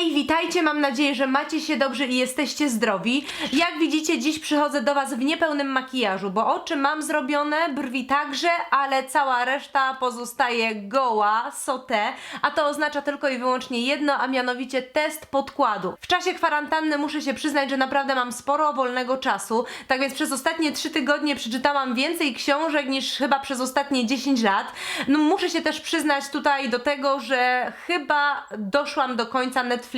Hej, witajcie, mam nadzieję, że macie się dobrze i jesteście zdrowi. Jak widzicie, dziś przychodzę do Was w niepełnym makijażu, bo oczy mam zrobione, brwi także, ale cała reszta pozostaje goła, sote, a to oznacza tylko i wyłącznie jedno, a mianowicie test podkładu. W czasie kwarantanny muszę się przyznać, że naprawdę mam sporo wolnego czasu, tak więc przez ostatnie 3 tygodnie przeczytałam więcej książek niż chyba przez ostatnie 10 lat. No muszę się też przyznać tutaj do tego, że chyba doszłam do końca Netflixa.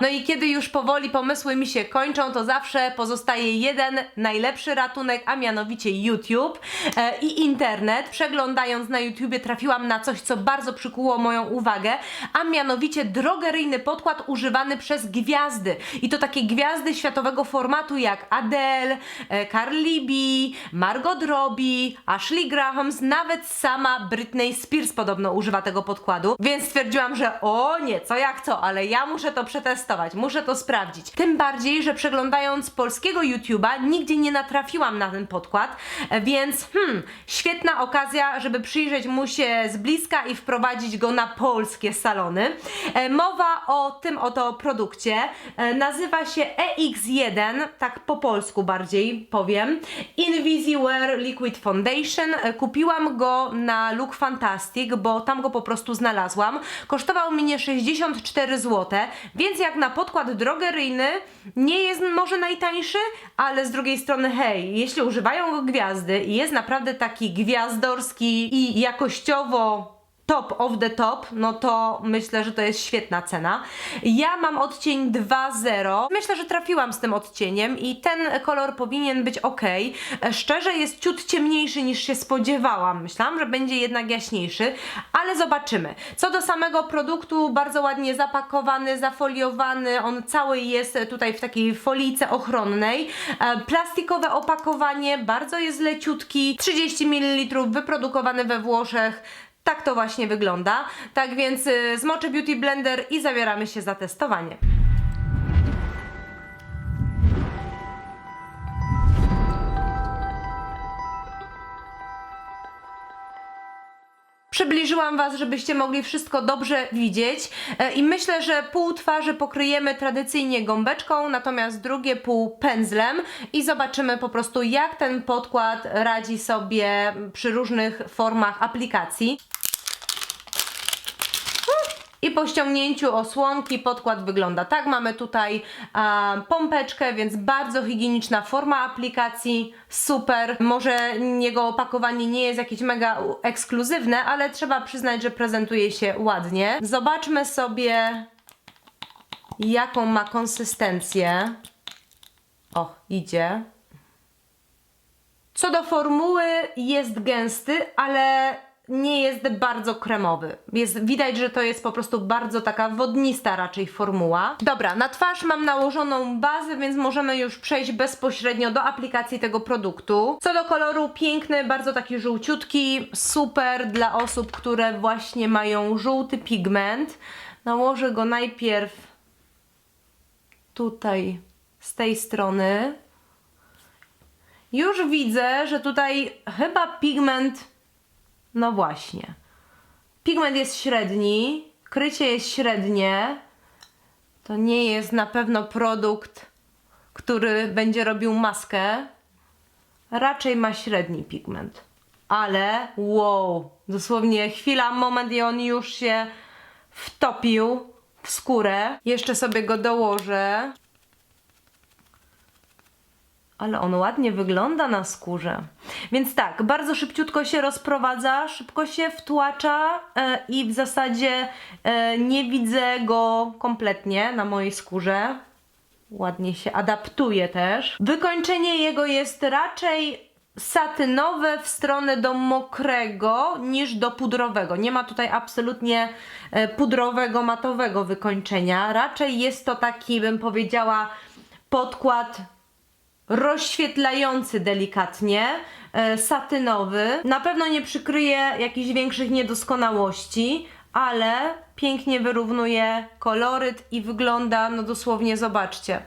No i kiedy już powoli pomysły mi się kończą, to zawsze pozostaje jeden najlepszy ratunek, a mianowicie YouTube e, i internet. Przeglądając na YouTubie trafiłam na coś, co bardzo przykuło moją uwagę, a mianowicie drogeryjny podkład używany przez gwiazdy. I to takie gwiazdy światowego formatu jak Adele, e, Carly B, Margot Robbie, Ashley Grahams, nawet sama Britney Spears podobno używa tego podkładu. Więc stwierdziłam, że o nie, co jak co, ale ja muszę to przetestować, muszę to sprawdzić. Tym bardziej, że przeglądając polskiego YouTube'a nigdzie nie natrafiłam na ten podkład, e, więc hmm, świetna okazja, żeby przyjrzeć mu się z bliska i wprowadzić go na polskie salony. E, Mowa o tym oto produkcie. E, Nazywa się EX1, tak po polsku bardziej powiem. Invisiwear Liquid Foundation. Kupiłam go na Look Fantastic, bo tam go po prostu znalazłam. Kosztował mnie 64 zł, więc jak na podkład drogeryjny nie jest może najtańszy, ale z drugiej strony hej, jeśli używają go gwiazdy i jest naprawdę taki gwiazdorski i jakościowo top of the top, no to myślę, że to jest świetna cena. Ja mam odcień 2.0. Myślę, że trafiłam z tym odcieniem i ten kolor powinien być ok. Szczerze jest ciut ciemniejszy niż się spodziewałam. Myślałam, że będzie jednak jaśniejszy, ale zobaczymy. Co do samego produktu, bardzo ładnie zapakowany, zafoliowany. On cały jest tutaj w takiej folijce ochronnej. E, Plastikowe opakowanie, bardzo jest leciutki. 30 ml, wyprodukowany we Włoszech. Tak to właśnie wygląda. Tak więc y, zmoczę Beauty Blender i zabieramy się za testowanie. Przybliżyłam Was, żebyście mogli wszystko dobrze widzieć E, i myślę, że pół twarzy pokryjemy tradycyjnie gąbeczką, natomiast drugie pół pędzlem i zobaczymy po prostu jak ten podkład radzi sobie przy różnych formach aplikacji. I po ściągnięciu osłonki podkład wygląda tak. Mamy tutaj a, pompeczkę, więc bardzo higieniczna forma aplikacji. Super. Może jego opakowanie nie jest jakieś mega ekskluzywne, ale trzeba przyznać, że prezentuje się ładnie. Zobaczmy sobie, jaką ma konsystencję. O, idzie. Co do formuły, jest gęsty, ale nie jest bardzo kremowy. Jest, widać, że to jest po prostu bardzo taka wodnista raczej formuła. Dobra, na twarz mam nałożoną bazę, więc możemy już przejść bezpośrednio do aplikacji tego produktu. Co do koloru, piękny, bardzo taki żółciutki, super dla osób, które właśnie mają żółty pigment. Nałożę go najpierw tutaj z tej strony. Już widzę, że tutaj chyba pigment. No właśnie. Pigment jest średni, krycie jest średnie. To nie jest na pewno produkt, który będzie robił maskę. Raczej ma średni pigment. Ale wow, dosłownie chwila, moment i on już się wtopił w skórę. Jeszcze sobie go dołożę. Ale on ładnie wygląda na skórze. Więc tak, bardzo szybciutko się rozprowadza, szybko się wtłacza e, i w zasadzie e, nie widzę go kompletnie na mojej skórze. Ładnie się adaptuje też. Wykończenie jego jest raczej satynowe w stronę do mokrego niż do pudrowego. Nie ma tutaj absolutnie e, pudrowego, matowego wykończenia. Raczej jest to taki, bym powiedziała, podkład rozświetlający delikatnie, e, satynowy. Na pewno nie przykryje jakichś większych niedoskonałości, ale pięknie wyrównuje koloryt i wygląda, no dosłownie zobaczcie.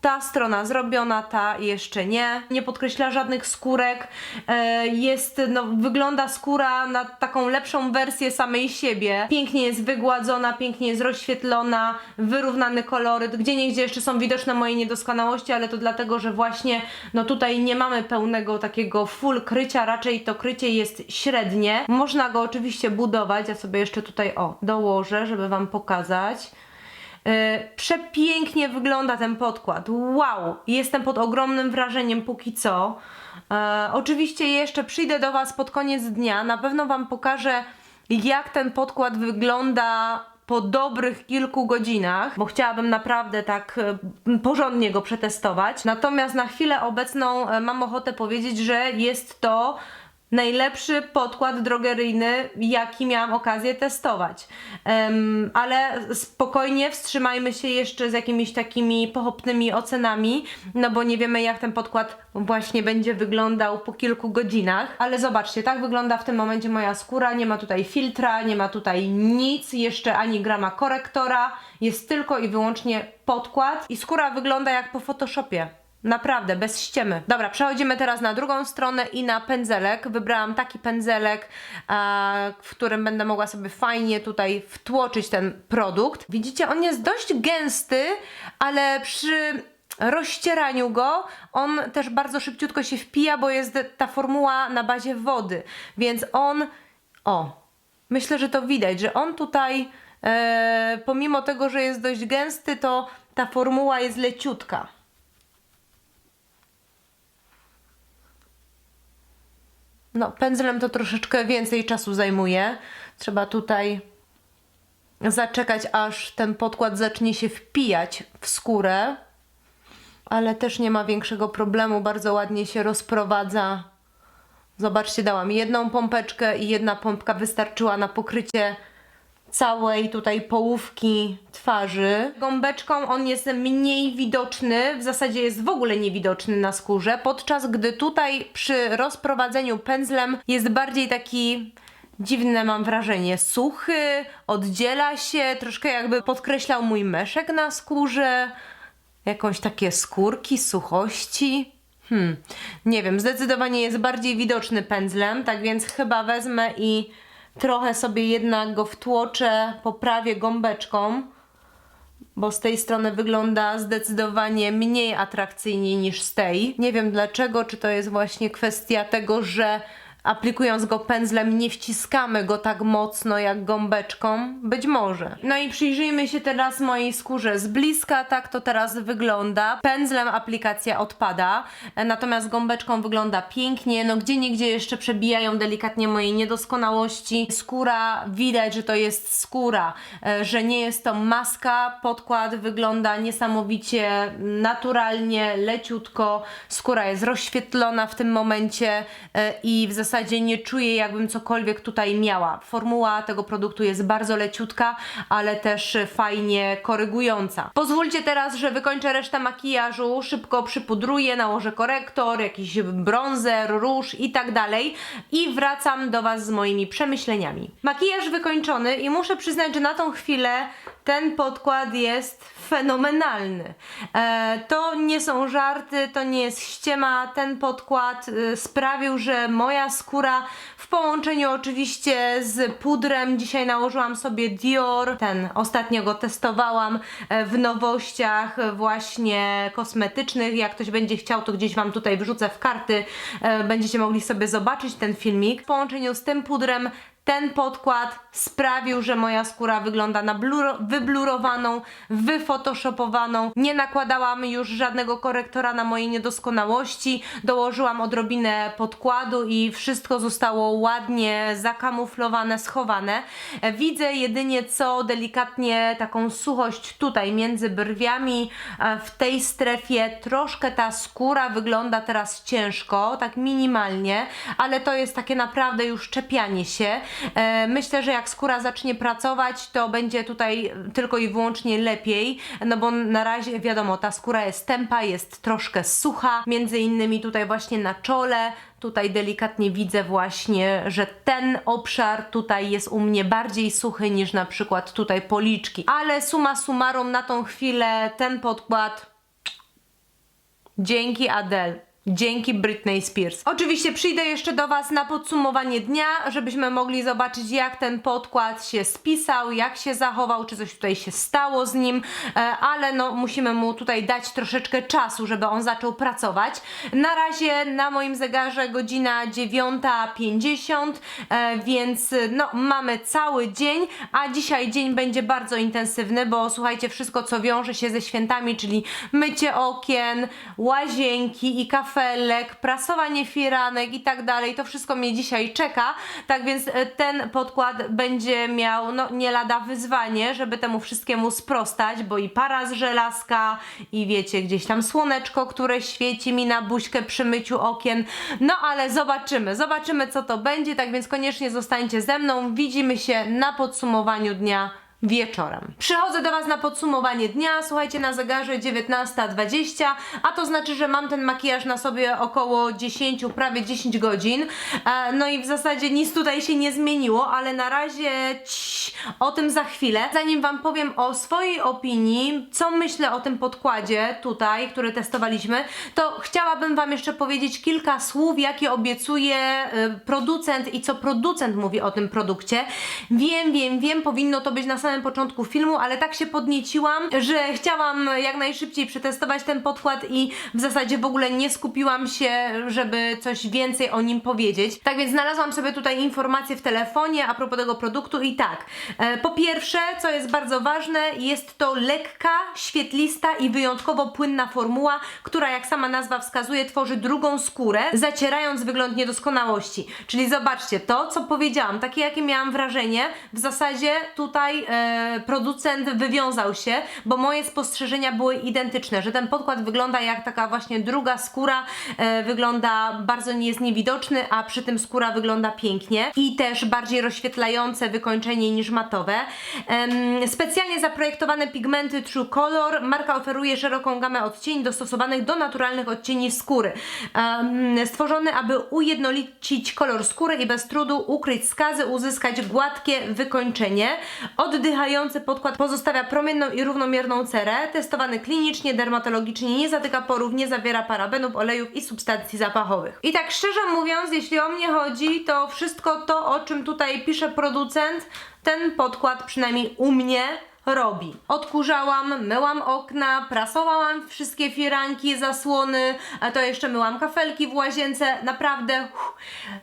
Ta strona zrobiona, ta jeszcze nie. Nie podkreśla żadnych skórek. E, Jest, no, wygląda skóra na taką lepszą wersję samej siebie. Pięknie jest wygładzona, pięknie jest rozświetlona, wyrównany koloryt. Gdzie niegdzie jeszcze są widoczne moje niedoskonałości, ale to dlatego, że właśnie no tutaj nie mamy pełnego takiego full krycia, raczej to krycie jest średnie. Można go oczywiście budować. Ja sobie jeszcze tutaj o dołożę, żeby Wam pokazać. E, Przepięknie wygląda ten podkład. Wow! Jestem pod ogromnym wrażeniem póki co. E, oczywiście jeszcze przyjdę do Was pod koniec dnia. Na pewno Wam pokażę, jak ten podkład wygląda po dobrych kilku godzinach, bo chciałabym naprawdę tak e, porządnie go przetestować. Natomiast na chwilę obecną mam ochotę powiedzieć, że jest to najlepszy podkład drogeryjny, jaki miałam okazję testować. Em, ale spokojnie wstrzymajmy się jeszcze z jakimiś takimi pochopnymi ocenami, no bo nie wiemy jak ten podkład właśnie będzie wyglądał po kilku godzinach. Ale zobaczcie, tak wygląda w tym momencie moja skóra. Nie ma tutaj filtra, nie ma tutaj nic, jeszcze ani grama korektora. Jest tylko i wyłącznie podkład i skóra wygląda jak po Photoshopie. Naprawdę, bez ściemy. Dobra, przechodzimy teraz na drugą stronę i na pędzelek. Wybrałam taki pędzelek, w którym będę mogła sobie fajnie tutaj wtłoczyć ten produkt. Widzicie, on jest dość gęsty, ale przy rozcieraniu go on też bardzo szybciutko się wpija, bo jest ta formuła na bazie wody. Więc on, o, myślę, że to widać, że on tutaj, e, pomimo tego, że jest dość gęsty, to ta formuła jest leciutka. No, pędzlem to troszeczkę więcej czasu zajmuje. Trzeba tutaj zaczekać, aż ten podkład zacznie się wpijać w skórę. Ale też nie ma większego problemu, bardzo ładnie się rozprowadza. Zobaczcie, dałam jedną pompeczkę i jedna pompka wystarczyła na pokrycie całej tutaj połówki twarzy. Gąbeczką on jest mniej widoczny, w zasadzie jest w ogóle niewidoczny na skórze, podczas gdy tutaj przy rozprowadzeniu pędzlem jest bardziej taki dziwne mam wrażenie, suchy, oddziela się, troszkę jakby podkreślał mój meszek na skórze, jakąś takie skórki, suchości. Hmm, nie wiem, zdecydowanie jest bardziej widoczny pędzlem, tak więc chyba wezmę i trochę sobie jednak go wtłoczę, poprawię gąbeczką, bo z tej strony wygląda zdecydowanie mniej atrakcyjnie niż z tej. Nie wiem dlaczego, czy to jest właśnie kwestia tego, że aplikując go pędzlem nie wciskamy go tak mocno jak gąbeczką? Być może. No i przyjrzyjmy się teraz mojej skórze z bliska, tak to teraz wygląda. Pędzlem aplikacja odpada, e, natomiast gąbeczką wygląda pięknie. No gdzie niegdzie jeszcze przebijają delikatnie moje niedoskonałości. Skóra, widać, że to jest skóra, e, że nie jest to maska. Podkład wygląda niesamowicie naturalnie, leciutko. Skóra jest rozświetlona w tym momencie e, i w zasadzie nie czuję, jakbym cokolwiek tutaj miała. Formuła tego produktu jest bardzo leciutka, ale też fajnie korygująca. Pozwólcie teraz, że wykończę resztę makijażu, szybko przypudruję, nałożę korektor, jakiś bronzer, róż i tak dalej i wracam do Was z moimi przemyśleniami. Makijaż wykończony i muszę przyznać, że na tą chwilę ten podkład jest fenomenalny. E, to nie są żarty, to nie jest ściema. Ten podkład e, sprawił, że moja skóra w połączeniu oczywiście z pudrem, dzisiaj nałożyłam sobie Dior, ten ostatnio go testowałam e, w nowościach właśnie kosmetycznych. Jak ktoś będzie chciał, to gdzieś Wam tutaj wrzucę w karty, będziecie mogli sobie zobaczyć ten filmik. W połączeniu z tym pudrem ten podkład sprawił, że moja skóra wygląda na bluro, wyblurowaną, wyfotoshopowaną. Nie nakładałam już żadnego korektora na moje niedoskonałości. Dołożyłam odrobinę podkładu i wszystko zostało ładnie zakamuflowane, schowane. Widzę jedynie co delikatnie taką suchość tutaj między brwiami, e, w tej strefie. Troszkę ta skóra wygląda teraz ciężko, tak minimalnie, ale to jest takie naprawdę już czepianie się. E, Myślę, że jak skóra zacznie pracować, to będzie tutaj tylko i wyłącznie lepiej, no bo na razie wiadomo, ta skóra jest tępa, jest troszkę sucha, między innymi tutaj właśnie na czole, Tutaj delikatnie widzę właśnie, że ten obszar tutaj jest u mnie bardziej suchy niż na przykład tutaj policzki. Ale suma summarum na tą chwilę ten podkład Dzięki Adele. Dzięki Britney Spears. Oczywiście przyjdę jeszcze do Was na podsumowanie dnia, żebyśmy mogli zobaczyć, jak ten podkład się spisał, jak się zachował, czy coś tutaj się stało z nim, e, ale no musimy mu tutaj dać troszeczkę czasu, żeby on zaczął pracować. Na razie na moim zegarze godzina 9.50, e, więc no mamy cały dzień, a dzisiaj dzień będzie bardzo intensywny, bo słuchajcie, wszystko co wiąże się ze świętami, czyli mycie okien, łazienki i kafelek, prasowanie firanek i tak dalej, to wszystko mnie dzisiaj czeka, tak więc e, ten podkład będzie miał no nie lada wyzwanie, żeby temu wszystkiemu sprostać, bo i para z żelazka i wiecie, gdzieś tam słoneczko, które świeci mi na buźkę przy myciu okien, no ale zobaczymy, zobaczymy co to będzie, tak więc koniecznie zostańcie ze mną, widzimy się na podsumowaniu dnia wieczorem. Przychodzę do Was na podsumowanie dnia, słuchajcie, na zegarze 19.20, a to znaczy, że mam ten makijaż na sobie około 10, prawie 10 godzin. E, No i w zasadzie nic tutaj się nie zmieniło, ale na razie cii, o tym za chwilę. Zanim Wam powiem o swojej opinii, co myślę o tym podkładzie tutaj, który testowaliśmy, to chciałabym Wam jeszcze powiedzieć kilka słów, jakie obiecuje producent i co producent mówi o tym produkcie. Wiem, wiem, wiem, powinno to być na samym początku filmu, ale tak się podnieciłam, że chciałam jak najszybciej przetestować ten podkład i w zasadzie w ogóle nie skupiłam się, żeby coś więcej o nim powiedzieć. Tak więc znalazłam sobie tutaj informacje w telefonie a propos tego produktu i tak. E, po pierwsze, co jest bardzo ważne, jest to lekka, świetlista i wyjątkowo płynna formuła, która jak sama nazwa wskazuje, tworzy drugą skórę, zacierając wygląd niedoskonałości. Czyli zobaczcie, to co powiedziałam, takie jakie miałam wrażenie, w zasadzie tutaj e, producent wywiązał się, bo moje spostrzeżenia były identyczne, że ten podkład wygląda jak taka właśnie druga skóra, e, wygląda bardzo nie jest niewidoczny, a przy tym skóra wygląda pięknie i też bardziej rozświetlające wykończenie niż matowe. Em, specjalnie zaprojektowane pigmenty True Color marka oferuje szeroką gamę odcieni dostosowanych do naturalnych odcieni skóry. Em, stworzony, aby ujednolicić kolor skóry i bez trudu ukryć skazy, uzyskać gładkie wykończenie. Oddychający podkład pozostawia promienną i równomierną cerę. Testowany klinicznie, dermatologicznie, nie zatyka porów, nie zawiera parabenów, olejów i substancji zapachowych. I tak szczerze mówiąc, jeśli o mnie chodzi, to wszystko to, o czym tutaj pisze producent, ten podkład przynajmniej u mnie robi. Odkurzałam, myłam okna, prasowałam wszystkie firanki, zasłony, to jeszcze myłam kafelki w łazience. Naprawdę uff,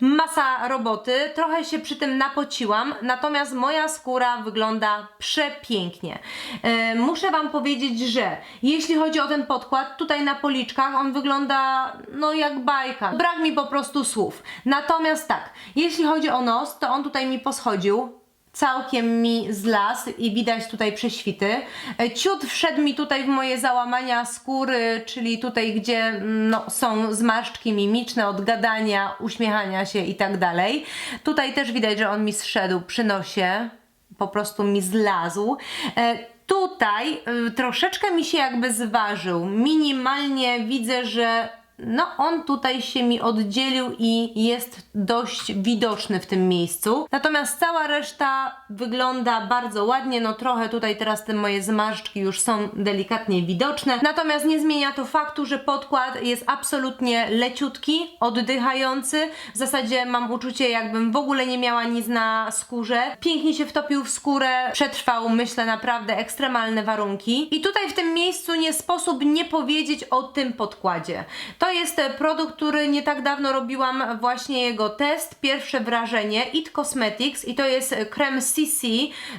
masa roboty. Trochę się przy tym napociłam, natomiast moja skóra wygląda przepięknie. E, muszę Wam powiedzieć, że jeśli chodzi o ten podkład, tutaj na policzkach on wygląda no jak bajka. Brak mi po prostu słów. Natomiast tak, jeśli chodzi o nos, to on tutaj mi poschodził całkiem mi zlasł i widać tutaj prześwity. E, Ciut wszedł mi tutaj w moje załamania skóry, czyli tutaj, gdzie mm, no, są zmarszczki mimiczne od gadania, uśmiechania się i tak dalej. Tutaj też widać, że on mi zszedł przy nosie, po prostu mi zlazł. E, Tutaj y, troszeczkę mi się jakby zważył. Minimalnie widzę, że no on tutaj się mi oddzielił i jest dość widoczny w tym miejscu. Natomiast cała reszta wygląda bardzo ładnie, no trochę tutaj teraz te moje zmarszczki już są delikatnie widoczne. Natomiast nie zmienia to faktu, że podkład jest absolutnie leciutki, oddychający. W zasadzie mam uczucie jakbym w ogóle nie miała nic na skórze. Pięknie się wtopił w skórę, przetrwał myślę naprawdę ekstremalne warunki. I tutaj w tym miejscu nie sposób nie powiedzieć o tym podkładzie. To jest e, produkt, który nie tak dawno robiłam właśnie jego test, pierwsze wrażenie It Cosmetics i to jest krem CC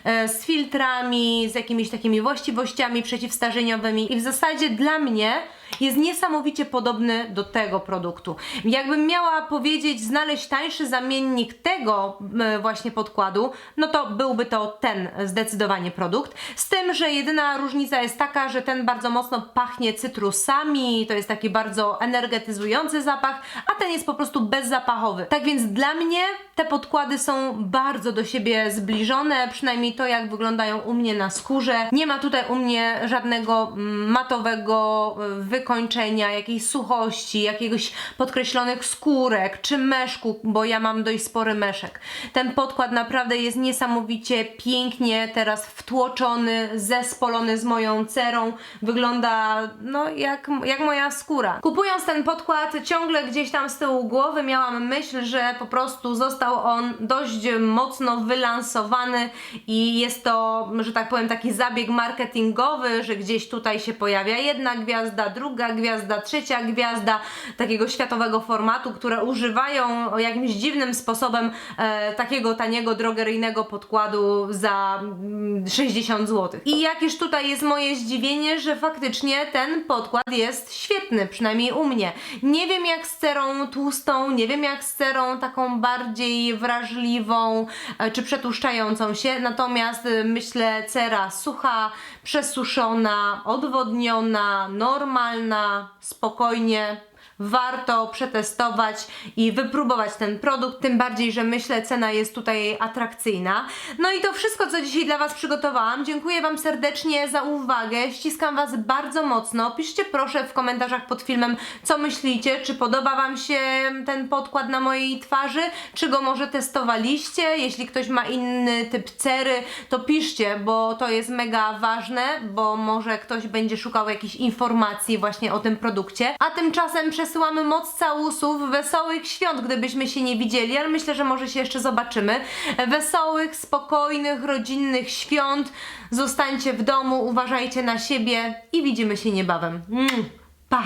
e, z filtrami, z jakimiś takimi właściwościami przeciwstarzeniowymi i w zasadzie dla mnie jest niesamowicie podobny do tego produktu. Jakbym miała powiedzieć, znaleźć tańszy zamiennik tego właśnie podkładu, no to byłby to ten zdecydowanie produkt. Z tym, że jedyna różnica jest taka, że ten bardzo mocno pachnie cytrusami, to jest taki bardzo energetyzujący zapach, a ten jest po prostu bezzapachowy. Tak więc dla mnie te podkłady są bardzo do siebie zbliżone, przynajmniej to jak wyglądają u mnie na skórze. Nie ma tutaj u mnie żadnego mm, matowego y, wykończenia, jakiejś suchości, jakiegoś podkreślonych skórek czy meszku, bo ja mam dość spory meszek. Ten podkład naprawdę jest niesamowicie pięknie teraz wtłoczony, zespolony z moją cerą. Wygląda no jak, jak moja skóra. Kupując ten podkład ciągle gdzieś tam z tyłu głowy miałam myśl, że po prostu został on dość mocno wylansowany i jest to, że tak powiem, taki zabieg marketingowy, że gdzieś tutaj się pojawia jedna gwiazda, druga gwiazda, trzecia gwiazda takiego światowego formatu, które używają jakimś dziwnym sposobem e, takiego taniego drogeryjnego podkładu za mm, 60 zł. I jakież tutaj jest moje zdziwienie, że faktycznie ten podkład jest świetny, przynajmniej u mnie. Nie wiem jak z cerą tłustą, nie wiem jak z cerą taką bardziej wrażliwą e, czy przetłuszczającą się, natomiast e, myślę cera sucha, przesuszona, odwodniona, normalna, spokojnie warto przetestować i wypróbować ten produkt, tym bardziej, że myślę cena jest tutaj atrakcyjna. No i to wszystko, co dzisiaj dla Was przygotowałam. Dziękuję Wam serdecznie za uwagę, ściskam Was bardzo mocno. Piszcie proszę w komentarzach pod filmem, co myślicie, czy podoba Wam się ten podkład na mojej twarzy, czy go może testowaliście. Jeśli ktoś ma inny typ cery, to piszcie, bo to jest mega ważne, bo może ktoś będzie szukał jakichś informacji właśnie o tym produkcie. A tymczasem przesyłamy moc całusów, wesołych świąt, gdybyśmy się nie widzieli, ale myślę, że może się jeszcze zobaczymy. Wesołych, spokojnych, rodzinnych świąt. Zostańcie w domu, uważajcie na siebie i widzimy się niebawem. Mm, pa!